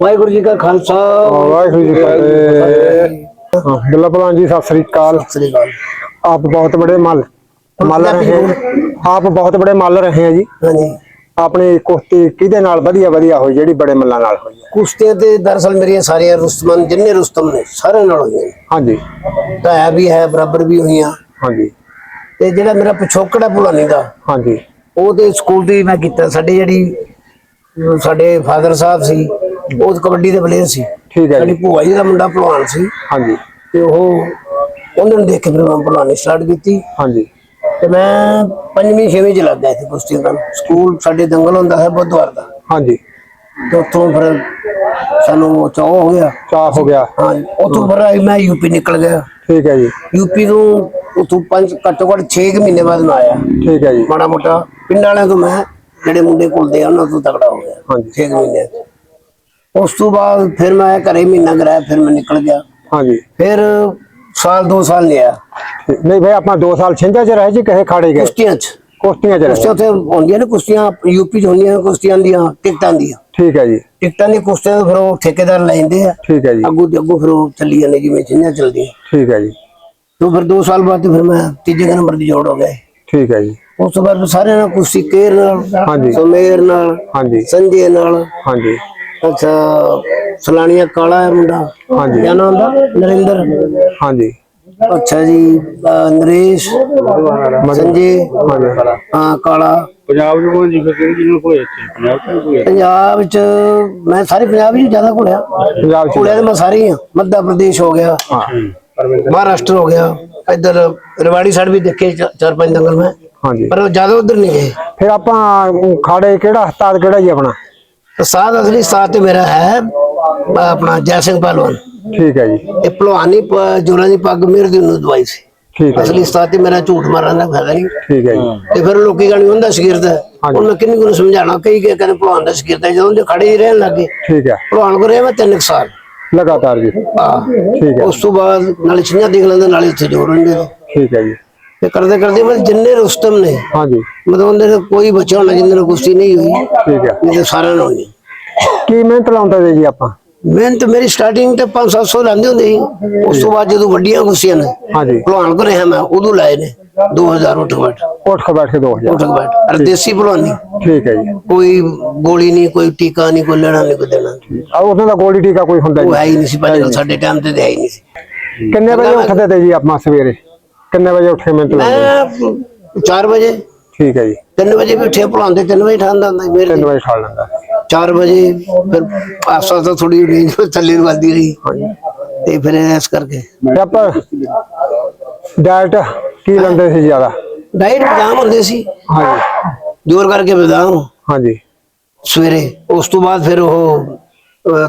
ਵਾਹਿਗੁਰੂ ਜੀ ਕਾ ਖਾਲਸਾ। ਵਾਹਿਗੁਰੂ ਜੀ ਕੀ ਫਤਿਹ। ਗੱਲਾ ਜੀ ਸਤਿ ਸ੍ਰੀ ਅਕਾਲ। ਸਤਿ ਸ੍ਰੀ ਅਕਾਲ। ਆਪ ਬਹੁਤ ਬੜੇ ਮਲ ਮਲ ਰਹੇ ਆਪ ਬਹੁਤ ਬੜੇ ਮਲ ਰਹੇ ਆ ਜੀ। ਹਾਂਜੀ। ਆਪਣੇ ਕੁਸ਼ਤੀ ਕਿਹਦੇ ਨਾਲ ਵਧੀਆ ਵਧੀਆ ਹੋਈ ਜਿਹੜੀ ਬੜੇ ਮੱਲਾਂ ਨਾਲ ਹੋਈ ਹੈ ਕੁਸ਼ਤੀ ਤੇ ਦਰਸਲ ਮੇਰੀਆਂ ਸਾਰੀਆਂ ਰੁਸਤਮਨ ਜਿੰਨੇ ਰੁਸਤਮ ਨੇ ਸਾਰੇ ਨਾਲ ਹੋਈਆਂ ਹਾਂਜੀ। ਤਾਂ ਵੀ ਹੈ ਬਰਾਬਰ ਵੀ ਹੋਈਆਂ। ਹਾਂਜੀ। ਤੇ ਜਿਹੜਾ ਮੇਰਾ ਪਿਛੋਕੜ ਹੈ ਭੁਲਾਨੀ ਦਾ ਹਾਂਜੀ। ਉਹਦੇ ਸਕੂਲ ਦੀ ਮੈਂ ਕੀਤਾ। ਸਾਡੇ ਜਿਹੜੀ ਸਾਡੇ ਫਾਦਰ ਸਾਹਿਬ ਸੀ ਉਹ ਕਬੱਡੀ ਦੇ ਪਲੇਅਰ ਸੀ। ਠੀਕ ਹੈ ਸਾਡੀ ਜੀ ਭੂਆ ਜੀ ਦਾ ਮੁੰਡਾ ਭਲਵਾਨ ਸੀ। ਹਾਂਜੀ। ਤੇ ਉਹ ਉਹਨਾਂ ਨੂੰ ਦੇਖ ਕੇ ਫਿਰ ਮੈਂ ਸਟਾਰਟ ਕੀਤੀ। ਹਾਂਜੀ। ਤੇ ਮੈਂ ਪੰਜਵੀਂ ਛੇਵੀਂ ਚ ਲੱਗ ਗਿਆ ਸੀ ਕੁਸ਼ਤੀ ਕਰਨ ਸਕੂਲ ਸਾਡੇ ਦੰਗਲ ਹੁੰਦਾ ਹੈ ਬੁੱਧਵਾਰ ਦਾ। ਹਾਂਜੀ। ਤੇ ਉੱਥੋਂ ਫਿਰ ਸਾਨੂੰ ਚਾਹ ਹੋ ਗਿਆ। ਚਾਹ ਹੋ ਗਿਆ। ਹਾਂ ਉੱਥੋਂ ਫਿਰ ਮੈਂ ਯੂਪੀ ਨਿਕਲ ਗਿਆ। ਠੀਕ ਹੈ ਜੀ। ਯੂਪੀ ਤੋਂ ਉੱਥੋਂ ਪੰਜ ਘੱਟੋ ਘੱਟ 6 ਮਹੀਨੇ ਬਾਅਦ ਮੈਂ ਆਇਆ। ਠੀਕ ਹੈ ਜੀ। ਮਾੜਾ ਮੋਟਾ ਪਿੰਡ ਵਾਲਿਆਂ ਤੋਂ ਮੈਂ ਜਿਹੜੇ ਮੁੰਡੇ ਕੁਲਦੇ ਆ ਉਹਨਾਂ ਤੋਂ ਤਕੜਾ ਹੋ ਗਿਆ। ਹਾਂਜੀ। 6 ਮਹੀਨੇ ਉਸ ਤੋਂ ਬਾਅਦ ਫਿਰ ਮੈਂ ਘਰੇ ਮਹੀਨਾ ਕਰਾਇਆ ਫਿਰ ਮੈਂ ਨਿਕਲ ਗਿਆ। ਹਾਂਜੀ। ਫਿਰ ਸਾਲ ਦੋ ਸਾਲ ਲਿਆ। ਨਹੀਂ ਭਾਈ ਆਪਾਂ 2 ਸਾਲ ਛਿੰਝਾ ਚ ਰਹੇ ਜੀ ਕਿਸੇ ਖਾੜੇ ਗਏ? ਕੁਸ਼ਤੀਆਂ 'ਚ। ਕੁਸ਼ਤੀਆਂ ਚ ਰਹੇ। ਕੁਸ਼ਤੀਆਂ ਉੱਥੇ ਹੁੰਦੀਆਂ ਨੇ ਕੁਸ਼ਤੀਆਂ ਯੂਪੀ 'ਚ ਹੁੰਦੀਆਂ ਨੇ ਕੁਸ਼ਤੀਆਂ ਦੀਆਂ ਟਿਕਟਾਂ ਦੀਆਂ। ਠੀਕ ਹੈ ਜੀ। ਟਿਕਟਾਂ ਦੀ ਕੁਸ਼ਤੀਆਂ ਫਿਰ ਉਹ ਠੇਕੇਦਾਰ ਲੈਂਦੇ ਆ। ਠੀਕ ਹੈ ਜੀ। ਅੱਗੋਂ ਤੇ ਅੱਗੋਂ ਫਿਰ ਉਹ ਚੱਲੀ ਜਾਂਦੇ ਜਿਵੇਂ ਛਿੰਝਾਂ ਚੱਲਦੀਆਂ। ਠੀਕ ਹੈ ਜੀ। ਤੋਂ ਫਿਰ 2 ਸਾਲ ਬਾਅਦ ਫਿਰ ਮੈਂ ਤੀਜੇ ਨੰਬਰ ਦੀ ਜੋੜ ਹੋ ਗਏ। ਠੀਕ ਹੈ ਜੀ। ਉਸ ਤੋਂ ਬਾਅਦ ਸਾਰਿਆਂ ਨਾਲ ਕੁਸ਼ਤੀ ਕੇਰ ਨਾਲ ਹਾਂਜੀ। ਸੁਮੇਰ ਨਾਲ ਹਾਂਜੀ। ਸੰਜੇ ਨਾਲ। ਹਾਂਜੀ। ਅੱਛਾ ਸਲਾਣੀਆ ਕਾਲਾ ਹੈ ਮੁੰਡਾ? ਹਾਂਜੀ। ਕਿਆ ਨਾਮ ਦਾ? ਨਰਿੰਦਰ। ਹਾਂਜੀ। ਅੱਛਾ ਜੀ ਅਹ ਨਰੇਸ਼ ਸੰਜੇ? ਹਾਂ ਕਾਲਾ। ਪੰਜਾਬ ਦੇ ਕੋਲ ਜਿਵੇਂ ਕਿਹੜੀ ਜਿਹਨੂੰ ਹੋਏ ਇੱਥੇ? ਪੰਜਾਬ ਚ ਹੋਏ ਪੰਜਾਬ ਚ ਮੈਂ ਸਾਰੇ ਪੰਜਾਬ ਵਿੱਚ ਜ਼ਿਆਦਾ ਘੁਲਿਆ ਪੰਜਾਬ ਚ ਘੁਲਿਆ ਤੇ ਮੈਂ ਸਾਰੇ ਹੀ ਆ। ਮੱਧ ਪ੍ਰਦੇਸ਼ ਹੋ ਗਿਆ। ਹਾਂ। ਮਹਾਰਾਸ਼ਟਰ ਹੋ ਗਿਆ। ਇੱਧਰ ਰਵਾੜੀ ਸਾਈਡ ਵੀ ਦੇਖੇ ਚ- ਚਾਰ ਪੰਜ ਦੰਗਲ ਮੈਂ। ਹਾਂਜੀ। ਪਰ ਜ਼ਿਆਦਾ ਉਧਰ ਨਹੀਂ ਗਏ। ਫਿਰ ਆਪਾਂ ਅਮ, ਖਾੜੇ ਕਿਹੜਾ ਹਸਪਤਾਲ ਕਿਹੜਾ ਜੀ ਆਪਣਾ? ਤਾਂ ਸਾਧ ਅਸਲੀ ਸਾਥ ਤੇ ਮੇਰਾ ਹੈ ਅਹ ਆਪਣਾ ਜੈ ਸਿੰਘ ਪਹਿਲਵਾਨ। ਠੀਕ ਹੈ ਜੀ। ਇਹ ਭਲਵਾਨੀ ਜੋਰਾਂ ਦੀ ਪੱਗ ਮੇਰੇ ਦੀ ਨੂੰ ਦਵਾਈ ਸੀ। ਠੀਕ ਹੈ ਜੀ। ਅਸਲੀ ਸਾਥ ਤੇ ਮੇਰਾ ਝੂਠ ਮਾਰਨ ਦਾ ਫਾਇਦਾ ਨਹੀਂ। ਠੀਕ ਹੈ ਜੀ। ਤੇ ਫਿਰ ਲੋਕੀ ਗਾਣੀ ਹੁੰਦਾ ਸ਼ਗਿਰਦ ਹੈ। ਹਾਂਜੀ। ਉਹਨਾਂ ਕਿੰਨੀ ਨੂੰ ਸਮਝਾਣਾ ਕਈ ਕਿ ਕਹਿੰਦੇ ਭਲਵਾਨ ਦਾ ਸ਼ਗਿਰਦ ਹੈ। ਜਦੋਂ ਦੇ ਖੜੇ ਹੀ ਰਹਿਣ ਲੱਗੇ ਠੀਕ ਹੈ। ਭਲਵਾਨ ਕੋ ਰਿਹਾ ਮੈਂ ਤਿੰਨ ਕੁ ਸਾਲ। ਲਗਾਤਾਰ ਜੀ। ਆ ਠੀਕ ਹੈ। ਉਸ ਤੋਂ ਬਾਅਦ ਨਾਲੇ ਛੀਆਂ ਦੇਖ ਲੈਂਦੇ ਨਾਲੇ ਇੱਥੇ ਜੋੜ ਰਹਿੰਦੇ ਨੇ। ਠੀਕ ਹੈ ਜੀ। ਤੇ ਕਰਦੇ ਕਰਦੇ ਮੈਂ ਜਿੰਨੇ ਰੁਸਤਮ ਨੇ ਹਾਂਜੀ। ਮਤਲਬ ਉਹਦੇ ਨਾਲ ਕੋਈ ਬੱਚਾ ਹੋਣਾ ਜਿੰਦੇ ਨਾਲ ਕੁਸ਼ਤੀ ਨਹੀਂ ਹੋਈ ਠੀਕ ਹੈ। ਨਹੀਂ ਤਾਂ ਸਾਰਿਆਂ ਹੋਈ ਕੀ ਮਿਹਨਤ ਲਾਉਂਦੇ ਤੇ ਜੀ ਆਪਾਂ? ਮਿਹਨਤ ਮੇਰੀ ਸਟਾਰਟਿੰਗ ਤੇ 5-700 ਲੈਂਦੇ ਹੁੰਦੇ ਸੀ ਉਸ ਤੋਂ ਬਾਅਦ ਜਦੋਂ ਵੱਡੀਆਂ ਕੁਸ਼ਤੀਆਂ ਨੇ ਹਾਂਜੀ। ਭਲਵਾਨ ਕੋ ਰਿਹਾ ਮੈਂ ਉਦੋਂ ਲਾਏ ਨੇ 2000 ਉੱਠ ਬੈਠ। ਉੱਠ ਕੇ ਬੈਠ ਕੇ 2000 ਉੱਠ ਬੈਠ ਅਰ ਦੇਸੀ ਭਲਵਾਨੀ। ਠੀਕ ਹੈ ਜੀ। ਕੋਈ ਗੋਲੀ ਨਹੀਂ ਕੋਈ ਟੀਕਾ ਨਹੀਂ ਕੋਈ ਲੈਣਾ ਨਹੀਂ ਕੋਈ ਦੇਣਾ। ਨਹੀਂ। ਆ ਉਹਨਾਂ ਦਾ ਗੋਲੀ ਟੀਕਾ ਕੋਈ ਹੁੰਦਾ ਉਹ ਜੀ ਹੈ ਹੀ ਨਹੀਂ। ਸੀ ਪਹਿਲੇ ਸਾਡੇ ਟਾਈਮ ਤੇ ਤਾਂ ਹੈ ਹੀ ਨਹੀਂ ਸੀ। ਕਿੰਨੇ ਵਜੇ ਉੱਠਦੇ ਤੇ ਜੀ ਆਪਾਂ ਸਵੇਰੇ? ਕਿੰਨੇ ਵਜੇ ਉੱਠ ਕੇ ਮਿਹਨਤ ਲਾਉਂਦੇ ਮੈਂ 4 ਵਜੇ। ਠੀਕ ਹੈ ਜੀ। 3 ਵਜੇ ਵੀ ਉੱਠਿਆ ਪੜਾਉਂਦੇ 3 ਵਜੇ ਠਾਂਦਾ ਹੁੰਦਾ ਸੀ ਮੇਰੇ 3 ਵਜੇ ਖਾ ਲੈਂਦਾ 4 ਵਜੇ ਫਿਰ ਆਸਾ ਤਾਂ ਥੋੜੀ ਰੇਂਜ ਥੱਲੇ ਨੂੰ ਵੱਧਦੀ ਰਹੀ। ਤੇ ਫਿਰ ਇਸ ਕਰਕੇ। ਤੇ ਆਪਾਂ ਡਾਇਟ ਕੀ ਲੈਂਦੇ ਸੀ ਜ਼ਿਆਦਾ? ਡਾਈਟ ਬਦਾਮ ਹੁੰਦੇ ਸੀ। ਹਾਂਜੀ। ਜੋਰ ਕਰਕੇ ਬਦਾਮ। ਹਾਂਜੀ। ਸਵੇਰੇ ਉਸ ਤੋਂ ਬਾਅਦ ਫਿਰ ਉਹ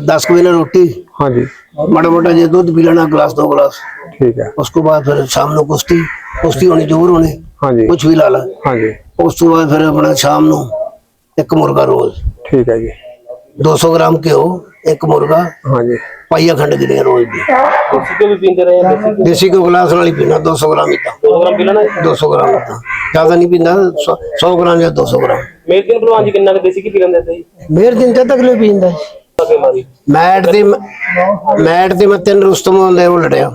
10 ਵਜੇ ਨਾਲ ਰੋਟੀ। ਹਾਂਜੀ। ਮਾੜਾ ਮੋਟਾ ਜੇ ਦੁੱਧ ਪੀ ਲੈਣਾ ਗਲਾਸ ਦੋ ਗਲਾਸ। ਠੀਕ ਹੈ। ਉਸ ਤੋਂ ਬਾਅਦ ਫਿਰ ਸ਼ਾਮ ਨੂੰ ਕੁਸ਼ਤੀ ਕੁਸ਼ਤੀ ਹੋਣੀ ਜ਼ੋਰ ਹੋਣੇ। ਹਾਂਜੀ। ਕੁਝ ਵੀ ਲਾ ਲਾ। ਹਾਂਜੀ। ਉਸ ਤੋਂ ਬਾਅਦ ਫਿਰ ਆਪਣਾ ਸ਼ਾਮ ਨੂੰ ਇੱਕ ਮੁਰਗਾ ਰੋਜ਼। ਠੀਕ ਹੈ ਜੀ। 200 ਗ੍ਰਾਮ ਘਿਓ ਇੱਕ ਮੁਰਗਾ। ਹਾਂਜੀ। ਪਾਈਆ ਖੰਡ ਗਿਰੀਆਂ ਰੋਜ਼ ਦੀ। ਦੇਸੀ ਕਿਉਂ ਵੀ ਪੀਂਦੇ ਰਹੇ ਦੇਸੀ ਘਿਓ? ਗਲਾਸ ਨਾਲ ਹੀ ਪੀਣਾ 200 ਗ੍ਰਾਮ ਇਦਾਂ 2 ਗ੍ਰਾਮ ਪੀ ਲੈਣਾ? 200 ਗ੍ਰਾਮ ਇਦਾਂ ਜ਼ਿਆਦਾ ਨਹੀਂ ਪੀਂਦਾ 100 ਗ੍ਰਾਮ ਜਾਂ 200 ਗ੍ਰਾਮ। ਮੇਰ ਦਿਨ ਭਲਵਾਨ ਜੀ ਕਿੰਨਾ ਕੁ ਦੇਸੀ ਕੀ ਪੀ ਲੈਂਦੇ ਸੀ ਮੇਰ ਦਿਨ ਤੇ ਤੱਕ ਲੈ ਪੀਂਦਾ ਮੈਟ ਮੈਂ- ਮੈਟ ਤੇ ਮੈਂ ਤਿੰਨ ਰੁਸਤਮ ਹੁੰਦੇ ਉਹ ਲੜਿਆ।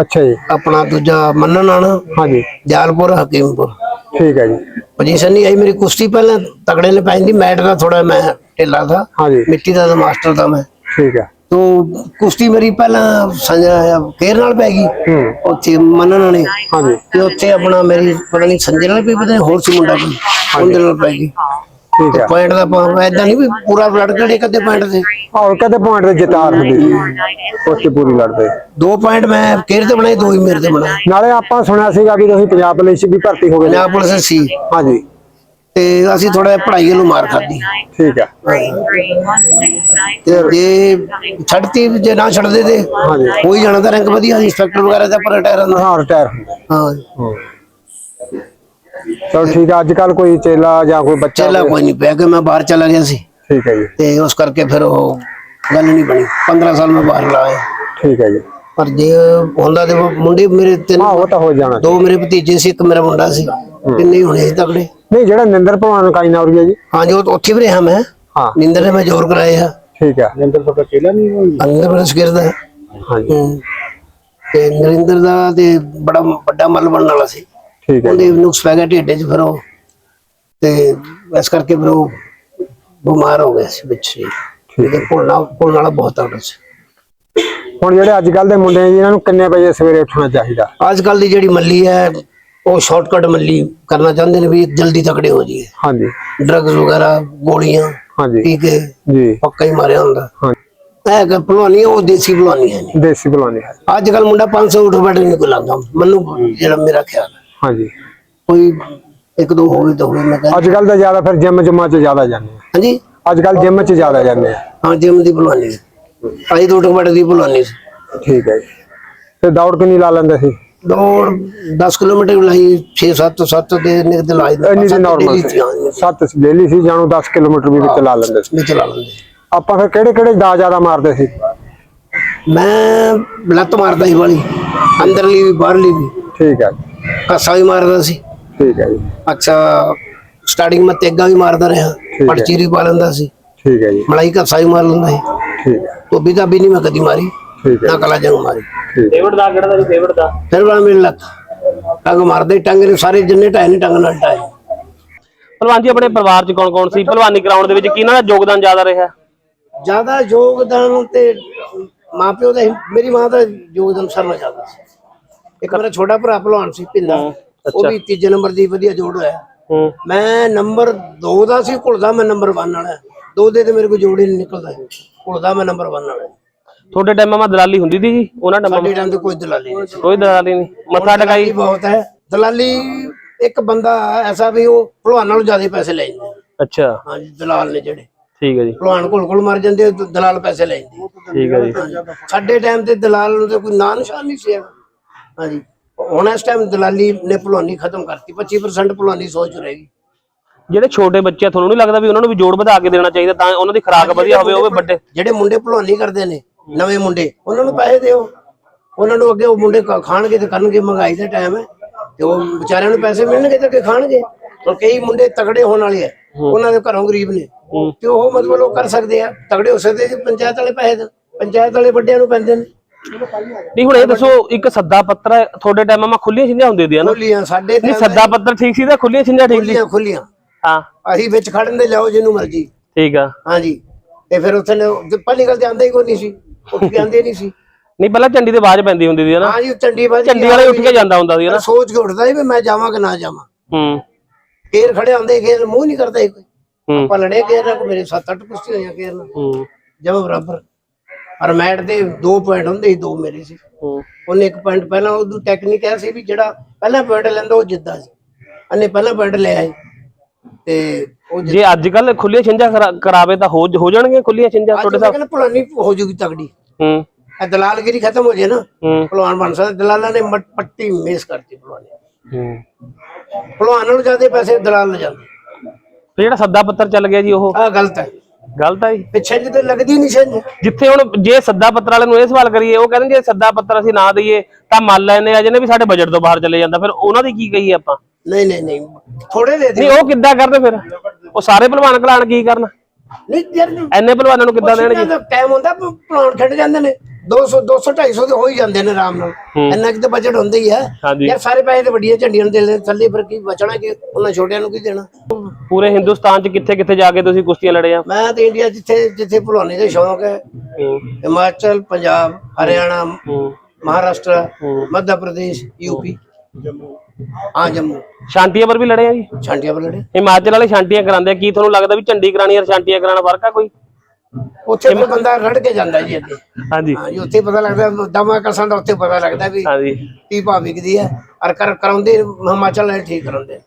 ਅੱਛਾ ਜੀ। ਆਪਣਾ ਦੂਜਾ ਮੰਨਣ ਆਣਾ। ਹਾਂਜੀ। ਜਾਲਪੁਰ ਹਕੀਮਪੁਰ। ਠੀਕ ਹੈ ਜੀ। ਪੋਜੀਸ਼ਨ ਨਹੀਂ ਆਈ ਮੇਰੀ ਕੁਸ਼ਤੀ ਪਹਿਲਾਂ ਤਗੜੇ ਨੇ ਪੈਂਦੀ ਮੈਟ ਦਾ ਥੋੜਾ ਮੈਂ ਢਿੱਲਾ ਥਾ। ਹਾਂਜੀ। ਮਿੱਟੀ ਦਾ ਮਾਸਟਰ ਤਾਂ ਮੈਂ। ਠੀਕ ਹੈ। ਤੋ ਕੁਸ਼ਤੀ ਮੇਰੀ ਪਹਿਲਾਂ ਸੰਜਾ ਕੇਰ ਨਾਲ ਪੈ ਗਈ। ਉੱਥੇ ਮੰਨਣ ਨੇ ਹਾਂਜੀ। ਤੇ ਉੱਥੇ ਆਪਣਾ ਮੇਰੀ ਪਤਾ ਨਹੀਂ ਸੰਜੇ ਨਾਲ ਵੀ ਪਤਾ ਨਹੀਂ ਹੋਰ ਸੀ ਮੁੰਡਾ ਕੋਈ। ਉਹਦੇ ਨਾਲ ਪੈ ਗਈ। ਠੀਕ ਹੈ ਪੁਆਇੰਟ ਦਾ ਐਦਾਂ ਨਹੀਂ ਵੀ ਪੂਰਾ ਬਲੱਡ ਕਿਹੜੇ ਕਦੇ ਪੁਆਇੰਟ ਤੇ? ਔਰ ਕਦੇ ਪੁਆਇੰਟ ਤੇ ਜਿਤਾਰ ਹੁੰਦੀ ਕੁਸ਼ਤੀ ਪੂਰੀ ਲੜਦੇ। ਦੋ ਪੁਆਇੰਟ ਮੈਂ ਕੇਰ ਤੇ ਬਣਾਏ? ਦੋ ਹੀ ਮੇਰੇ ਤੇ ਬਣਾਏ। ਨਾਲੇ ਆਪਾਂ ਸੁਣਿਆ ਸੀਗਾ ਵੀ ਤੁਸੀਂ ਪੰਜਾਬ ਪੁਲਿਸ ਵੀ ਭਰਤੀ ਹੋ ਗਏ। ਨੇ ਪੰਜਾਬ ਪੁਲਿਸ ਸੀ। ਹਾਂਜੀ। ਤੇ ਅਸੀਂ ਥੋੜਾ ਪੜ੍ਹਾਈ ਵੱਲੋਂ ਮਾਰ ਖਾਦੀ ਠੀਕ ਹੈ ਤੇ ਜੇ ਛੱਡਤੀ ਜੇ ਨਾ ਛੱਡਦੇ ਤੇ ਹਾਂਜੀ। ਕੋਈ ਜਾਣਾ ਤਾਂ ਰੈਂਕ ਵਧੀਆ ਇੰਸਪੈਕਟਰ ਵਗੈਰਾ ਦਾ ਪਰ ਰਿਟਾਇਰ ਹਾਂ ਰਿਟਾਇਰ ਹਾਂ। ਚਲੋ ਠੀਕ ਹੈ ਅੱਜ ਕੱਲ ਕੋਈ ਚੇਲਾ ਜਾਂ ਕੋਈ ਬੱਚਾ ਚੱਲਾ ਕੋਈ ਨਹੀਂ ਪਿਆ ਕਿ ਮੈਂ ਬਾਹਰ ਚਲਾ ਗਿਆ ਸੀ। ਠੀਕ ਹੈ ਜੀ। ਤੇ ਉਸ ਕਰਕੇ ਫਿਰ ਉਹ ਗੱਲ ਨਹੀਂ ਬਣੀ। 15 ਸਾਲ ਮੈਂ ਬਾਹਰ ਲਾਇਆ ਠੀਕ ਹੈ ਜੀ। ਪਰ ਜੇ ਹੁੰਦਾ ਤੇ ਉਹ ਮੁੰਡੇ ਮੇਰੇ ਤਿੰਨ ਹਾਂ ਉਹ ਤਾਂ ਹੋ ਜਾਣਾ। ਦੋ ਮੇਰੇ ਭਤੀਜੇ ਸੀ ਇੱਕ ਮੇਰਾ ਮੁੰਡਾ ਸੀ। ਤਿੰਨੇ ਹੀ ਹੋਣੇ ਸੀ ਤਕੜੇ। ਨਹੀਂ ਜਿਹੜਾ ਨਿੰਦਰ ਭਲਵਾਨ ਕਾਈ ਨਾਉਰੀ ਹੈ ਜੀ ਹਾਂ ਜੋ ਉੱਥੇ ਵੀ ਰਿਹਾ ਮੈਂ। ਹਾਂ। ਨਿੰਦਰ ਨੇ ਮੈਂ ਜ਼ੋਰ ਕਰਾਇਆ। ਠੀਕ ਹੈ। ਅੰਦਰ ਤੁਹਾਡਾ ਚੇਲਾ ਨਹੀਂ ਹੋਈ? ਅੰਦਰ ਬਰਸ ਗਿਰਦਾ ਹੂੰ। ਤੇ ਨਰਿੰਦਰ ਦਾ ਤੇ ਬੜਾ ਵੱਡਾ ਮੱਲ ਬਣਨ ਵਾਲਾ ਸੀ। ਠੀਕ ਹੈ ਉਹਦੇ ਨੁਕਸ ਪੈ ਗਿਆ ਢਿੱਡ 'ਚ ਫਿਰ ਉਹ ਤੇ ਇਸ ਕਰਕੇ ਫਿਰ ਉਹ ਬਿਮਾਰ ਹੋ ਗਿਆ ਸੀ ਵਿੱਚ ਹੀ। ਤੇ ਭੁੱਲਣਾ ਭੁੱਲਣ ਵਾਲਾ ਬਹੁਤ ਤਕੜਾ ਸੀ। ਹੁਣ ਜਿਹੜੇ ਅੱਜ ਕੱਲ ਦੇ ਮੁੰਡੇ ਇਹਨਾਂ ਨੂੰ ਕਿੰਨੇ ਵਜੇ ਸਵੇਰੇ ਉੱਠਣਾ ਚਾਹੀਦਾ? ਅੱਜ ਕੱਲ ਦੀ ਜਿਹੜੀ ਮੱਲੀ ਹੈ ਉਹ ਸ਼ਾਰਟਕਟ ਮੱਲੀ ਕਰਨਾ ਚਾਹੁੰਦੇ ਨੇ ਵੀ ਜਲਦੀ ਤਕੜੇ ਹੋ ਜਾਈਏ। ਹਾਂਜੀ। ਡਰੱਗਸ ਵਗੈਰਾ ਗੋਲੀਆਂ ਹਾਂਜੀ। ਟੀਕੇ ਜੀ। ਪੱਕਾ ਹੀ ਮਾਰਿਆ ਹੁੰਦਾ। ਹਾਂਜੀ। ਇਹ ਭਲਵਾਨੀ ਉਹ ਦੇਸੀ ਭਲਵਾਨੀ ਹੈ ਦੇਸੀ ਬੁਲਾਉਂਦੇ ਹੈ। ਅੱਜ ਕੱਲ ਮੁੰਡਾ 500 ਉੱਠ ਬੈਠ ਨਹੀਂ ਕੋਈ ਲਾਉਂਦਾ। ਮੈਨੂੰ ਜਿਹੜਾ ਮੇਰਾ ਖਿਆਲ ਹੈ। ਹਾਂਜੀ। ਕੋਈ ਇੱਕ ਦੋ ਹੋਵੇ ਤਾਂ ਹੋਵੇ ਮੈਂ ਕਹਿੰਦਾ। ਅੱਜ ਕੱਲ ਤਾਂ ਜ਼ਿਆਦਾ ਫਿਰ ਜਿਮ ਜਮਾ ਚ ਜ਼ਿਆਦਾ ਜਾਂਦੇ ਆ। ਹਾਂਜੀ? ਅੱਜ ਕੱਲ ਜਿਮ ਚ ਜ਼ਿਆਦਾ ਜਾਂਦੇ ਆ। ਹਾਂ ਜਿਮ ਦੀ ਭਲਵਾਨੀ ਆਈ ਦੋ ਬੈਠ ਦੀ ਭਲਵਾਨੀ ਸੀ। ਠੀਕ ਹੈ ਜੀ। ਤੇ ਦੌੜ ਕਿੰਨੀ ਲਾ ਲੈਂਦੇ ਸੀ? ਦੌੜ 10 ਕਿਲੋਮੀਟਰ ਲਾਈ 6 7 7 ਦੇ ਨਿਕਦ ਲਾਈ ਇੰਨੀ ਦੀ ਨਾਰਮਲ ਸੀ। ਸੱਤ ਡੇਲੀ ਸੀ ਜਾਣੂ 10 ਕਿਲੋਮੀਟਰ ਵੀ ਵਿੱਚ ਲਾ ਲੈਂਦੇ ਸੀ। ਮੈਂ ਚਲਾ ਲੈਂਦੇ। ਆਪਾਂ ਫਿਰ ਕਿਹੜੇ ਕਿਹੜੇ ਦਾ ਜ਼ਿਆਦਾ ਮਾਰਦੇ ਸੀ? ਮੈਂ ਲੱਤ ਮਾਰਦਾ ਸੀ ਵਾਲੀ। ਅੰਦਰਲੀ ਵੀ ਬਾਹਰਲੀ ਵੀ। ਠੀਕ ਹੈ। ਕੱਸਾ ਵੀ ਮਾਰਦਾ ਸੀ। ਠੀਕ ਹੈ ਜੀ। ਅੱਛਾ ਸਟਾਰਟਿੰਗ ਮੈਂ ਤੇਗਾ ਵੀ ਮਾਰਦਾ ਰਿਹਾ। ਹੈ। ਪੜਚੀਰੀ ਪਾ ਲੈਂਦਾ ਸੀ। ਠੀਕ ਹੈ ਜੀ। ਮਲਾਈ ਕੱਸਾ ਵੀ ਮਾਰ ਲੈਂਦਾ ਸੀ। ਠੀਕ ਹੈ। ਧੋਬੀ ਦਾ ਵੀ ਨਹੀਂ ਮੈਂ ਕਦੀ ਮਾਰੀ। ਠੀਕ ਹੈ। ਨਾ ਕਲਾ ਜੰਗ ਮਾਰੀ। ਠੀਕ। ਫੇਵਰਟ ਦਾ ਕਿਹੜਾ ਦਾ ਫੇਵਰਟ ਦਾ? ਫਿਰ ਬੜਾ ਮੇਰੀ ਲੱਤ ਟੰਗ ਮਾਰਦੇ ਟੰਗ ਨੇ ਸਾਰੇ ਜਿੰਨੇ ਢਾਏ ਨੇ ਟੰਗ ਨਾਲ ਢਾਏ। ਪਹਿਲਵਾਨ ਜੀ ਆਪਣੇ ਪਰਿਵਾਰ ਚ ਕੌਣ ਕੌਣ ਸੀ? ਪਹਿਲਵਾਨੀ ਗਰਾਊਂਡ ਦੇ ਵਿੱਚ ਕਿਹਨਾਂ ਦਾ ਯੋਗਦਾਨ ਜ਼ਿਆਦਾ ਰਿਹਾ? ਜ਼ਿਆਦਾ ਯੋਗਦਾਨ ਤੇ ਮਾਪਿਓ ਦਾ ਹੀ- ਮੇਰੀ ਮਾਂ ਦਾ ਯੋਗਦਾਨ ਸਰਨਾ ਜ਼ਿਆਦਾ ਸੀ। ਇੱਕ ਮੇਰਾ ਛੋਟਾ ਭਰਾ ਭਲਵਾਨ ਸੀ ਪਿੰਦਾ ਉਹ ਵੀ ਤੀਜੇ ਨੰਬਰ ਦੀ ਵਧੀਆ ਜੋੜ ਹੋਇਆ। ਮੈਂ ਨੰਬਰ 2 ਦਾ ਸੀ ਘੁਲਦਾ ਮੈਂ ਨੰਬਰ 1 ਵਾਲਾ। ਦੋ ਦੇ ਤੇ ਮੇਰੇ ਕੋਲ ਜੋੜ ਹੀ ਨਹੀਂ ਨਿਕਲਦਾ ਘੁਲਦਾ ਮੈਂ ਨੰਬਰ 1 ਵਾਲਾ। ਤੁਹਾਡੇ ਟਾਈਮਾਂ ਮਾ ਦਲਾਲੀ ਹੁੰਦੀ ਸੀ? ਜੀ ਉਹਨਾਂ ਟਾਈਮਾਂ ਸਾਡੇ ਟਾਈਮ ਤੇ ਕੋਈ ਦਲਾਲੀ ਨਹੀਂ ਕੋਈ ਦਲਾਲੀ ਨਹੀਂ। ਮੱਥਾ ਟਕਾਈ? ਬਹੁਤ ਹੈ। ਦਲਾਲੀ ਇੱਕ ਬੰਦਾ ਐਸਾ ਵੀ ਉਹ ਭਲਵਾਨ ਨਾਲੋਂ ਜ਼ਿਆਦਾ ਪੈਸੇ ਲੈ ਜਾਂਦੇ। ਅੱਛਾ। ਹਾਂਜੀ ਦਲਾਲ ਨੇ ਜਿਹੜੇ। ਠੀਕ ਹੈ ਜੀ। ਭਲਵਾਨ ਕੋਲ ਕੋਲ ਮਰ ਜਾਂਦੇ ਦਲਾਲ ਪੈਸੇ ਲੈ ਜਾਂਦੇ। ਠੀਕ ਹੈ ਜੀ। ਸਾਡੇ ਟਾਈਮ ਤੇ ਦਲਾਲ ਨੂੰ ਤੇ ਕੋਈ ਨਾਂ ਨਿਸ਼ਾਨ ਨਹੀਂ ਸੀ ਹੈਗਾ। ਹਾਂਜੀ। ਹੁਣ ਇਸ ਟਾਈਮ ਦਲਾਲੀ ਨੇ ਭਲਵਾਨੀ ਖਤਮ ਕਰਤੀ 25% ਭਲਵਾਨੀ ਸੋਚ ਰਹੇਗੀ ਜਿਹੜੇ ਛੋਟੇ ਬੱਚੇ ਆ, ਤੁਹਾਨੂੰ ਨਹੀਂ ਲੱਗਦਾ ਵੀ ਉਹਨਾਂ ਨੂੰ ਵੀ ਜੋੜ ਵਧਾ ਕੇ ਦੇਣਾ ਚਾਹੀਦਾ ਤਾਂ ਉਹਨਾਂ ਦੀ ਖੁਰਾਕ ਵਧੀਆ ਹੋਵੇ ਉਹ ਵੀ ਵੱਡੇ। ਜਿਹੜੇ ਮੁੰਡੇ ਭਲਵਾਨੀ ਕਰਦੇ ਨੇ ਨਵੇਂ ਮੁੰਡੇ ਉਹਨਾਂ ਨੂੰ ਪੈਸੇ ਦਿਓ। ਉਹਨਾਂ ਨੂੰ ਅੱਗੇ ਉਹ ਮੁੰਡੇ ਖਾ- ਖਾਣਗੇ ਤੇ ਕਰਨਗੇ ਮਹਿੰਗਾਈ ਦਾ ਟਾਈਮ ਹੈ। ਤੇ ਉਹ ਵਿਚਾਰਿਆਂ ਨੂੰ ਪੈਸੇ ਮਿਲਣਗੇ ਤੇ ਅੱਗੇ ਖਾਣਗੇ। ਹੁਣ ਕਈ ਮੁੰਡੇ ਤਗੜੇ ਹੋਣ ਵਾਲੇ ਆ ਉਹਨਾਂ ਦੇ ਘਰੋਂ ਗਰੀਬ ਨੇ। ਤੇ ਉਹ ਮਤਲਬ ਉਹ ਕਰ ਸਕਦੇ ਆ ਤਗੜੇ ਹੋ ਸਕਦੇ ਜੇ ਪੰਚਾਇਤ ਵਾਲੇ ਪੈਸੇ ਦੇਣ ਪੰਚਾਇਤ ਵਾਲੇ ਵੱਡਿਆਂ ਨੂੰ ਪੈਂਦੇ ਨੇ ਨਹੀਂ ਹੁਣ ਇਹ ਦੱਸੋ ਇੱਕ ਸੱਦਾ ਪੱਤਰ ਹੈ, ਤੁਹਾਡੇ ਟਾਈਮਾਂ ਮਾ ਖੁੱਲੀਆਂ ਛਿੰਝਾਂ ਹੁੰਦੀਆਂ ਦੀਆਂ ਨਾ? ਖੁੱਲੀਆਂ ਸਾਡੇ ਨਹੀਂ ਸੱਦਾ ਪੱਤਰ ਠੀਕ ਸੀ ਤਾਂ ਖੁੱਲੀਆਂ ਛਿੰਝਾਂ ਠੀਕ ਸੀ? ਖੁੱਲੀਆਂ ਖੁੱਲੀਆਂ ਹਾਂ। ਅਸੀਂ ਵਿੱਚ ਖੜਨ ਦੇ ਲਿਆਓ ਜਿਹਨੂੰ ਮਰਜ਼ੀ। ਠੀਕ ਆ। ਹਾਂਜੀ। ਤੇ ਫਿਰ ਉੱਥੇ ਨੇ- ਪਹਿਲੀ ਗੱਲ ਤੇ ਆਂਦਾ ਹੀ ਕੋਈ ਨਹੀਂ ਸੀ। ਉੱਠ ਕੇ ਆਂਦੇ ਨਹੀਂ ਸੀ। ਨਹੀਂ ਪਹਿਲਾਂ ਝੰਡੀ ਤੇ ਆਵਾਜ਼ ਪੈਂਦੀ ਹੁੰਦੀ ਸੀ ਨਾ। ਹਾਂਜੀ ਚੰਡੀ ਬਾਜੀ ਝੰਡੀ ਵਾਲੇ ਉੱਠ ਕੇ ਜਾਂਦਾ ਹੁੰਦਾ ਸੀ ਨਾ। ਸੋਚ ਕੇ ਉੱਠਦਾ ਸੀ ਵੀ ਮੈਂ ਜਾਵਾਂ ਕਿ ਨਾ ਜਾਵਾਂ। ਹੂੰ। ਫੇਰ ਖੜੇ ਹੁੰਦੇ ਖੇਰ ਮੂੰਹ ਨਹੀਂ ਕਰਦਾ ਸੀ ਕੋਈ। ਹੂੰ। ਆਪਾਂ ਲੜੇ ਖੇਰ ਨਾਲ ਮੇਰੇ 7-8 ਕੁਸ਼ਤੀ ਹੋਈਆਂ ਖੇਰ ਨਾਲ। ਹੂੰ। ਜਮਾ ਬਰਾਬਰ। ਔਰ ਮੈਟ ਦੇ 2 ਪੁਆਇੰਟ ਹੁੰਦੇ ਸੀ ਦੋ ਮੇਰੇ ਸੀ। ਹੂੰ। ਉਹਨੇ ਇੱਕ ਪੁਆਇੰਟ ਪਹਿਲਾਂ ਉਹਨੂੰ ਟੈਕਨੀਕ ਐ ਸੀ ਵੀ ਜਿਹੜਾ ਪਹਿਲਾ ਪੁਆਇੰਟ ਲੈਂਦਾ ਉਹ ਜਿੱਤਦਾ ਸੀ। ਉਹਨੇ ਪਹਿਲਾ ਪੁਆਇੰਟ ਲਿਆ ਸੀ। ਤੇ ਉਹ ਜੇ ਅੱਜ ਕੱਲ ਖੁੱਲੀਆਂ ਛਿੰਝਾਂ ਕਰਾ- ਕਰਾਵੇ ਤਾਂ ਹੋ ਹੋ ਜਾਣਗੀਆਂ ਖੁੱਲੀਆਂ ਛਿੰਝਾਂ ਤੁਹਾਡੇ ਸਾਹਿਬ? ਕਹਿੰਦਾ ਪੁਲਾਨੀ ਹੋ ਜੂਗੀ ਤਗੜੀ ਹੂੰ। ਇਹ ਦਲਾਲਗਿਰੀ ਖਤਮ ਹੋ ਜੇ ਨਾ ਹੂੰ। ਭਲਵਾਨ ਬਣ ਸਕਦਾ। ਦਲਾਲਾਂ ਨੇ ਮੱਟ- ਪੱਟੀ ਮੇਸ ਕਰਤੀ ਭਲਵਾਨੀ। ਹੂੰ। ਭਲਵਾਨ ਨਾਲੋਂ ਜ਼ਿਆਦਾ ਪੈਸੇ ਦਲਾਲ ਲੈ ਜਾਂਦੇ। ਤੇ ਜਿਹੜਾ ਸੱਦਾ ਪੱਤਰ ਚੱਲ ਗਿਆ ਜੀ ਉਹ? ਆਹ ਗਲਤ ਹੈ। ਗਲਤ ਆ ਜੀ। ਪਿੱਛੇ ਜਿੱਤੇ ਲੱਗਦੀ ਨਹੀਂ ਛਿੰਝ ਜਿੱਥੇ ਹੁਣ ਜੇ ਸੱਦਾ ਪੱਤਰ ਵਾਲੇ ਨੂੰ ਇਹ ਸਵਾਲ ਕਰੀਏ ਉਹ ਕਹਿੰਦੇ ਜੇ ਸੱਦਾ ਪੱਤਰ ਅਸੀਂ ਨਾ ਦਈਏ ਤਾਂ ਮੰਨ ਲੈਨੇ ਆ ਜਿਹਨੇ ਵੀ ਸਾਡੇ ਬਜਟ ਤੋਂ ਬਾਹਰ ਚਲੇ ਜਾਂਦਾ ਫਿਰ ਉਹਨਾਂ ਦੀ ਕੀ ਕਹੀਏ ਆਪਾਂ? ਨਹੀਂ ਨਹੀਂ ਨਹੀਂ। ਥੋੜੇ ਦੇ ਦੇ ਨਹੀਂ ਉਹ ਕਿੱਦਾਂ ਕਰਦੇ ਫਿਰ? ਉਹ ਸਾਰੇ ਭਲਵਾਨ ਕਲਾਣ ਕੀ ਕਰਨ? ਨਹੀਂ ਯਾਰ ਐਨੇ ਭਲਵਾਨਾਂ ਨੂੰ ਕਿੱਦਾਂ ਦੇਣਗੇ? ਟਾਈਮ ਹੁੰਦਾ ਪ- ਭਲਵਾਨ ਖੇਡ ਜਾਂਦੇ ਨੇ। 200 200 250 ਦੇ ਹੋ ਹੀ ਜਾਂਦੇ ਨੇ ਆਰਾਮ ਨਾਲ। ਇੰਨਾ ਕਿ ਤਾਂ ਬਜਟ ਹੁੰਦਾ ਹੀ। ਹੈ ਹਾਂਜੀ। ਯਾਰ ਸਾਰੇ ਪੈਸੇ ਤੇ ਵੱਡੀਆਂ ਝੰਡੀਆਂ ਨੂੰ ਦੇ ਲੈ ਥੱਲੇ ਫਿਰ ਕੀ ਬਚਣਾ ਕਿ ਉਹਨਾਂ ਛੋਟਿਆਂ ਨੂੰ ਕੀ ਦੇਣਾ? ਪੂਰੇ ਹਿੰਦੁਸਤਾਨ 'ਚ ਕਿੱਥੇ ਕਿੱਥੇ ਜਾ ਕੇ ਤੁਸੀਂ ਕੁਸ਼ਤੀਆਂ ਲੜੇ ਆ ਮੈਂ ਤੇ ਇੰਡੀਆ ਜਿੱਥੇ ਜਿੱਥੇ ਭਲਵਾਨੀ ਦਾ ਸ਼ੌਂਕ ਹੈ। ਹਿਮਾਚਲ ਪੰਜਾਬ ਹਰਿਆਣਾ ਮਹਾਰਾਸ਼ਟਰ ਮੱਧ ਪ੍ਰਦੇਸ਼ ਯੂਪੀ ਹਾਂ ਜੰਮੂ। ਸ਼ਾਂਤੀਆਂ ਪਰ ਵੀ ਲੜੇ ਆ ਜੀ? ਛਾਂਟੀਆਂ ਪਰ ਲੜੇ। ਹਿਮਾਚਲ ਵਾਲੇ ਸ਼ਾਂਤੀਆਂ ਕਰਾਉਂਦੇ ਆ। ਕੀ ਤੁਹਾਨੂੰ ਲੱਗਦਾ ਵੀ ਝੰਡੀ ਕਰਾਣੀ ਔਰ ਸ਼ਾਂਤੀਆਂ ਕਰਾਣਾ ਫ਼ਰਕ ਆ ਕੋਈ? ਉੱਥੇ ਫਿਰ ਬੰਦਾ ਰੜ ਕੇ ਜਾਂਦਾ ਜੀ ਅੱਗੇ। ਹਾਂਜੀ। ਹਾਂ ਜੀ ਉੱਥੇ ਪਤਾ ਲੱਗਦਾ ਦਮਾ ਕਸਾਂ ਦਾ ਉੱਥੇ ਪਤਾ ਲੱਗਦਾ ਵੀ ਹਾਂਜੀ। ਕੀ ਭਾਅ ਵਿਕਦੀ ਹੈ। ਔਰ ਕਰ ਕਰਾਉਂਦੇ ਹਿਮਾਚਲ ਵਾਲੇ ਠੀਕ ਕਰਾਉਂਦੇ।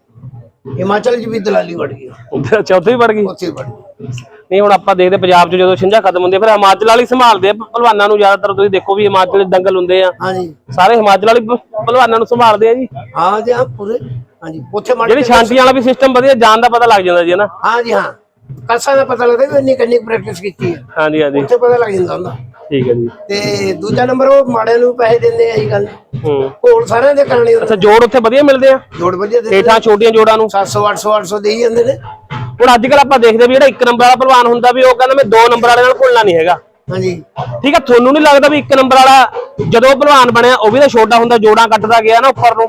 ਹਿਮਾਚਲ 'ਚ ਵੀ ਦਲਾਲੀ ਵੜ ਗਈ। ਉੱਥੇ ਵੀ ਵੜ ਗਈ? ਉੱਥੇ ਵੜ ਗਈ। ਨਹੀਂ ਹੁਣ ਆਪਾਂ ਦੇਖਦੇ ਪੰਜਾਬ 'ਚ ਜਦੋਂ ਛਿੰਝਾਂ ਖਤਮ ਹੁੰਦੀਆਂ ਫਿਰ ਹਿਮਾਚਲ ਵਾਲੀ ਸੰਭਾਲਦੇ ਆ। ਪਹਿਲਵਾਨਾਂ ਨੂੰ ਜ਼ਿਆਦਾਤਰ ਤੁਸੀਂ ਦੇਖੋ ਵੀ ਹਿਮਾਚਲ ਦੰਗਲ ਹੁੰਦੇ ਆ। ਹਾਂਜੀ ਸਾਰੇ ਹਿਮਾਚਲ ਵਾਲੀ ਪਹਿਲਵਾਨਾਂ ਨੂੰ ਸੰਭਾਲਦੇ ਆ ਜੀ। ਹਾਂ ਜੀ ਹਾਂ ਪੂਰੇ ਹਾਂਜੀ ਉੱਥੇ ਮਾੜੇ ਜਿਹੜੀ ਸ਼ਾਂਤੀਆਂ ਵਾਲਾ ਵੀ ਸਿਸਟਮ ਵਧੀਆ ਜਾਣ ਦਾ ਪਤਾ ਲੱਗ ਜਾਂਦਾ ਜੀ ਨਾ? ਹਾਂ ਜੀ ਹਾਂ। ਕਸਾਂ ਦਾ ਪਤਾ ਲੱਗਦਾ ਵੀ ਇੰਨੀ ਕਿੰਨੀ ਪ੍ਰੈਕਟਿਸ ਕੀਤੀ ਹੈ। ਹਾਂਜੀ ਹਾਂਜੀ। ਉੱਥੇ ਪਤਾ ਲੱਗ ਜਾਂਦਾ ਹੁੰਦਾ। ਠੀਕ ਹੈ ਜੀ। ਤੇ ਦੂਜਾ ਨੰਬਰ ਉਹ ਮਾੜੇ ਨੂੰ ਪੈਸੇ ਦਿੰਦੇ ਆ ਇਹ ਗੱਲ। ਹੂੰ। ਕੋਲ ਸਾਰਿਆਂ ਦੇ ਕਰਨੀ ਅੱਛਾ ਜੋੜ ਉੱਥੇ ਵਧੀਆ ਮਿਲਦੇ ਆ? ਜੋੜ ਵਧੀਆ ਦੇ ਹੇਠਾਂ ਛੋਟੀਆਂ ਜੋੜਾਂ ਨੂੰ? 700 800 800 ਦੇਈ ਜਾਂਦੇ ਨੇ। ਹੁਣ ਅੱਜ ਕੱਲ ਆਪਾਂ ਦੇਖਦੇ ਵੀ ਜਿਹੜਾ ਇੱਕ ਨੰਬਰ ਵਾਲਾ ਪਹਿਲਵਾਨ ਹੁੰਦਾ ਵੀ ਉਹ ਕਹਿੰਦਾ ਮੈਂ ਦੋ ਨੰਬਰ ਵਾਲੇ ਨਾਲ ਘੁਲਣਾ ਨਹੀਂ ਹੈਗਾ। ਹਾਂਜੀ। ਠੀਕ ਹੈ ਤੁਹਾਨੂੰ ਨਹੀਂ ਲੱਗਦਾ ਵੀ ਇੱਕ ਨੰਬਰ ਵਾਲਾ ਜਦੋਂ ਉਹ ਪਹਿਲਵਾਨ ਬਣਿਆ ਉਹ ਵੀ ਤਾਂ ਛੋਟਾ ਹੁੰਦਾ ਜੋੜਾਂ ਕੱਟਦਾ ਗਿਆ ਨਾ ਉੱਪਰ ਨੂੰ।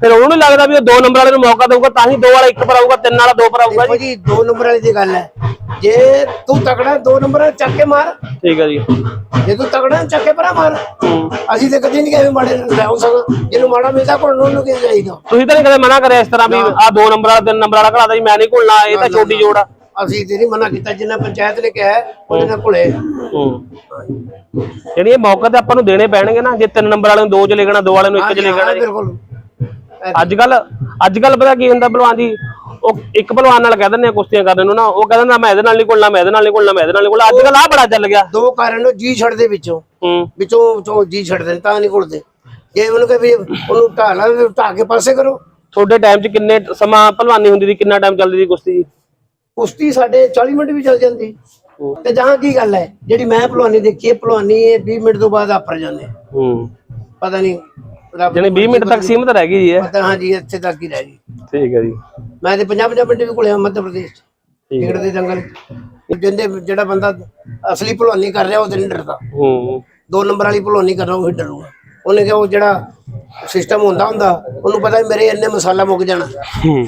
ਫਿਰ ਉਹਨੂੰ ਨਹੀਂ ਲੱਗਦਾ ਵੀ ਉਹ ਦੋ ਨੰਬਰ ਵਾਲੇ ਨੂੰ ਮੌਕਾ ਦੇਊਗਾ ਤਾਂ ਹੀ ਦੋ ਵਾਲਾ ਇੱਕ ਪਰ ਆਊਗਾ ਤਿੰਨ ਵਾਲਾ ਦੋ ਪਰ ਆਊਗਾ ਦੇਖੋ ਜੀ ਜੀ ਦੋ ਨੰਬਰ ਵਾਲੀ ਦੀ ਗੱਲ ਹੈ। ਜੇ ਤੂੰ ਤਕੜਾ ਦੋ ਨੰਬਰ ਵਾਲੇ ਚੱਕ ਕੇ ਮਾਰ। ਠੀਕ ਹੈ ਜੀ। ਜੇ ਤੂੰ ਤਕੜਾ ਹੈ, ਚੱਕ ਕੇ ਪਰਾ ਮਾਰ ਹੂੰ। ਅਸੀਂ ਤੇ ਕਦੀ ਨਹੀਂ ਕਹੇ ਮਾੜੇ ਨਾਲ ਲੈ ਸਕ ਜਿਹਨੂੰ ਮਾੜਾ ਮਿਲਦਾ ਕੋਲ ਉਹਨੂੰ ਕੀ ਚਾਹੀਦਾ। ਤੁਸੀਂ ਤਾਂ ਨਹੀਂ ਕਦੇ ਮਨਾ ਕਰਿਆ ਇਸ ਤਰ੍ਹਾਂ ਵੀ ਆ ਦੋ ਨੰਬਰ ਵਾਲਾ ਤਿੰਨ ਨੰਬਰ ਵਾਲਾ ਜੀ ਮੈਂ ਨਹੀਂ ਘੁਲਣਾ ਇਹ ਤਾਂ ਛੋਟੀ ਜੋੜ ਆ। ਅਸੀਂ ਤੇ ਨਹੀਂ ਮਨਾ ਕੀਤਾ ਜਿੰਨਾ ਪੰਚਾਇਤ ਨੇ ਕਿਹਾ ਉਹਦੇ ਨਾਲ ਘੁਲੇ ਹੂੰ। ਜਿਹੜੀ ਇਹ ਮੌਕਾ ਤੇ ਆਪਾਂ ਨੂੰ ਦੇਣੇ ਪੈਣਗੇ ਨਾ ਜੇ ਤਿੰਨ ਨੰਬਰ ਵਾਲੇ ਨੂੰ ਦੋ ਚ ਲਿਖਣਾ ਦੋ ਵਾਲੇ ਨੂੰ ਇੱਕ ਚ ਲਿਖਣਾ ਬਿਲਕੁਲ ਅੱਜ ਕੱਲ ਅੱਜ ਕੱਲ ਪਤਾ ਕੀ ਹੁੰਦਾ ਭਲਵਾਨ ਜੀ ਉਹ ਇੱਕ ਭਲਵਾਨ ਨਾਲ ਕਹਿ ਦਿੰਦੇ ਆ ਕੁਸ਼ਤੀਆਂ ਕਰਨ ਨੂੰ ਨਾ ਉਹ ਕਹਿ ਦਿੰਦਾ ਮੈਂ ਇਹਦੇ ਨਾਲ ਨਹੀਂ ਘੁਲਣਾ ਮੈਂ ਇਹਦੇ ਨਾਲ ਨਹੀਂ ਘੁਲਣਾ ਮੈਂ ਇਹਦੇ ਨਾਲ ਨਹੀਂ ਘੁਲਣਾ। ਅੱਜ ਕੱਲ ਆ ਬੜਾ ਚੱਲ ਗਿਆ। ਦੋ ਕਾਰਨ ਜੀ ਛੱਡਦੇ ਵਿੱਚੋਂ। ਵਿੱਚੋਂ ਵਿੱਚੋਂ ਜੀ ਛੱਡਦੇ ਨੇ, ਤਾਂ ਨਹੀਂ ਘੁਲਦੇ। ਜੇ ਉਹਨੂੰ ਕਹੇ ਵੀ ਉਹਨੂੰ ਢਾਲਾ ਢਾ ਕੇ ਪਾਸੇ ਕਰੋ। ਤੁਹਾਡੇ ਟਾਈਮ 'ਚ ਕਿੰਨੇ ਸਮਾਂ ਭਲਵਾਨੀ ਹੁੰਦੀ ਸੀ ਕਿੰਨਾ ਟਾਈਮ ਚੱਲਦੀ ਸੀ ਕੁਸ਼ਤੀ ਜੀ? ਕੁਸ਼ਤੀ ਸਾਡੇ 40 ਮਿੰਟ ਵੀ ਚੱਲ ਜਾਂਦੀ। ਤੇ ਜਹਾਂ ਕੀ ਗੱਲ ਹੈ? ਜਿਹੜੀ ਮੈਂ ਭਲਵਾਨੀ ਦੇਖੀ ਹੈ ਭਲਵਾਨੀ ਇਹ 20 ਮਿੰਟ ਤੋਂ ਬਾਅਦ ਆਪਰ ਜਾਂਦੇ। ਹੂੰ। ਪਤਾ ਨਹੀਂ ਜਾਨੀ 20 ਮਿੰਟ ਤੱਕ ਸੀਮਤ ਰਹਿ ਗਈ ਜੀ ਇਹ ਪਤਾ ਹਾਂ ਜੀ ਇੱਥੇ ਤੱਕ ਹੀ ਰਹਿ ਗਈ। ਠੀਕ ਹੈ ਜੀ। ਮੈਂ ਤੇ 50 50 ਮਿੰਟ ਵੀ ਕੋਲੇ ਮੱਧ ਪ੍ਰਦੇਸ਼ ਚ ਠੀਕ ਹੈ। ਟਿਕਟ ਦੇ ਜੰਗਲ। ਜਿੰਦੇ ਜਿਹੜਾ ਬੰਦਾ ਅਸਲੀ ਭਲਵਾਨੀ ਕਰ ਰਿਹਾ ਉਹ ਤੇ ਨਹੀਂ ਡਰਦਾ। ਹੂੰ। ਦੋ ਨੰਬਰ ਵਾਲੀ ਭਲਵਾਨੀ ਕਰ ਰਿਹਾ ਉਹ ਹੀ ਡਰੂਗਾ। ਉਹਨੇ ਕਿਹਾ ਉਹ ਜਿਹੜਾ ਸਿਸਟਮ ਹੁੰਦਾ ਹੁੰਦਾ ਉਹਨੂੰ ਪਤਾ ਮੇਰੇ ਇੰਨੇ ਮਸਾਲਾ ਮੁੱਕ ਜਾਣਾ। ਹੂੰ।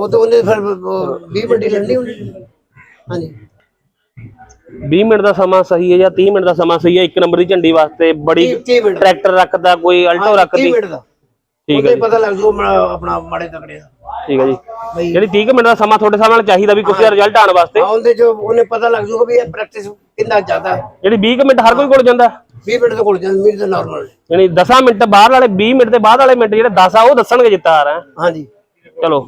ਉਹ ਤਾਂ ਉਹਨੇ ਫਿਰ 20 ਮਿੰਟ ਹੀ ਲੜਨੀ ਹੁੰਦੀ ਹਾਂਜੀ। 20 ਮਿੰਟ ਦਾ ਸਮਾਂ ਸਹੀ ਹੈ ਜਾਂ 30 ਮਿੰਟ ਦਾ ਸਮਾਂ ਸਹੀ ਹੈ? ਇੱਕ ਨੰਬਰ ਦੀ ਝੰਡੀ ਵਾਸਤੇ ਬੜੀ 30 ਮਿੰਟ ਟਰੈਕਟਰ ਰੱਖਦਾ ਕੋਈ ਅਲਟੋ 30 ਰੱਖਦੀ। ਮਿੰਟ ਦਾ। ਠੀਕ ਉਹਦੇ ਹੈ ਪਤਾ ਲੱਗ ਜੂ ਆਪਣਾ ਮਾੜੇ ਤਕੜੇ ਦਾ। ਠੀਕ ਹੈ ਜੀ। ਬਈ ਜਿਹੜੀ 30 ਕੁ ਮਿੰਟ ਦਾ ਸਮਾਂ ਤੁਹਾਡੇ ਹਿਸਾਬ ਨਾਲ ਚਾਹੀਦਾ ਵੀ ਕੁਸ਼ਤੀ ਦਾ ਰਿਜ਼ਲਟ ਆਉਣ ਵਾਸਤੇ? ਹਾਂ ਉਹਦੇ ਜੋ ਉਹਨੇ ਪਤਾ ਲੱਗ ਜੂਗਾ ਵੀ ਇਹ ਪ੍ਰੈਕਟਿਸ ਕਿੰਨਾ ਜ਼ਿਆਦਾ ਹੈ। ਜਿਹੜੀ 20 ਕੁ ਮਿੰਟ ਹਰ ਕੋਈ ਕੋਲ ਜਾਂਦਾ? 20 ਮਿੰਟ ਤੋਂ ਕੋਲ ਜਾਂਦੀ ਮੇਰੀ ਤਾਂ ਨਾਰਮਲ ਯਾਨੀ 10 ਮਿੰਟ ਬਾਹਰ ਵਾਲੇ 20 ਮਿੰਟ ਦੇ ਬਾਅਦ ਵਾਲੇ ਮਿੰਟ ਜਿਹੜੇ 10 ਆ ਉਹ ਦੱਸਣਗੇ ਜਿੱਤਾ ਆ ਰਿਹਾ ਹਾਂਜੀ। ਚਲੋ।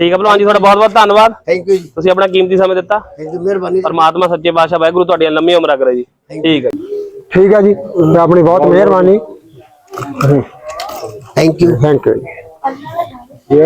ਠੀਕ ਹੈ ਭਲਵਾਨ ਜੀ ਤੁਹਾਡਾ ਬਹੁਤ ਬਹੁਤ ਧੰਨਵਾਦ। ਥੈਂਕ ਯੂ ਜੀ। ਤੁਸੀਂ ਆਪਣਾ ਕੀਮਤੀ ਸਮਾਂ ਦਿੱਤਾ। ਥੈਂਕ ਯੂ ਮਿਹਰਬਾਨੀ ਪਰਮਾਤਮਾ ਸੱਚੇ ਪਾਤਸ਼ਾਹ ਵਾਹਿਗੁਰੂ ਤੁਹਾਡੀਆਂ ਲੰਮੀਆਂ ਉਮਰਾਂ ਕਰੇ ਜੀ। ਠੀਕ ਹੈ ਠੀਕ ਹੈ ਜੀ ਆਪਣੀ ਬਹੁਤ ਮਿਹਰਬਾਨੀ। ਥੈਂਕ ਯੂ ਥੈਂਕ ਯੂ ਜੀ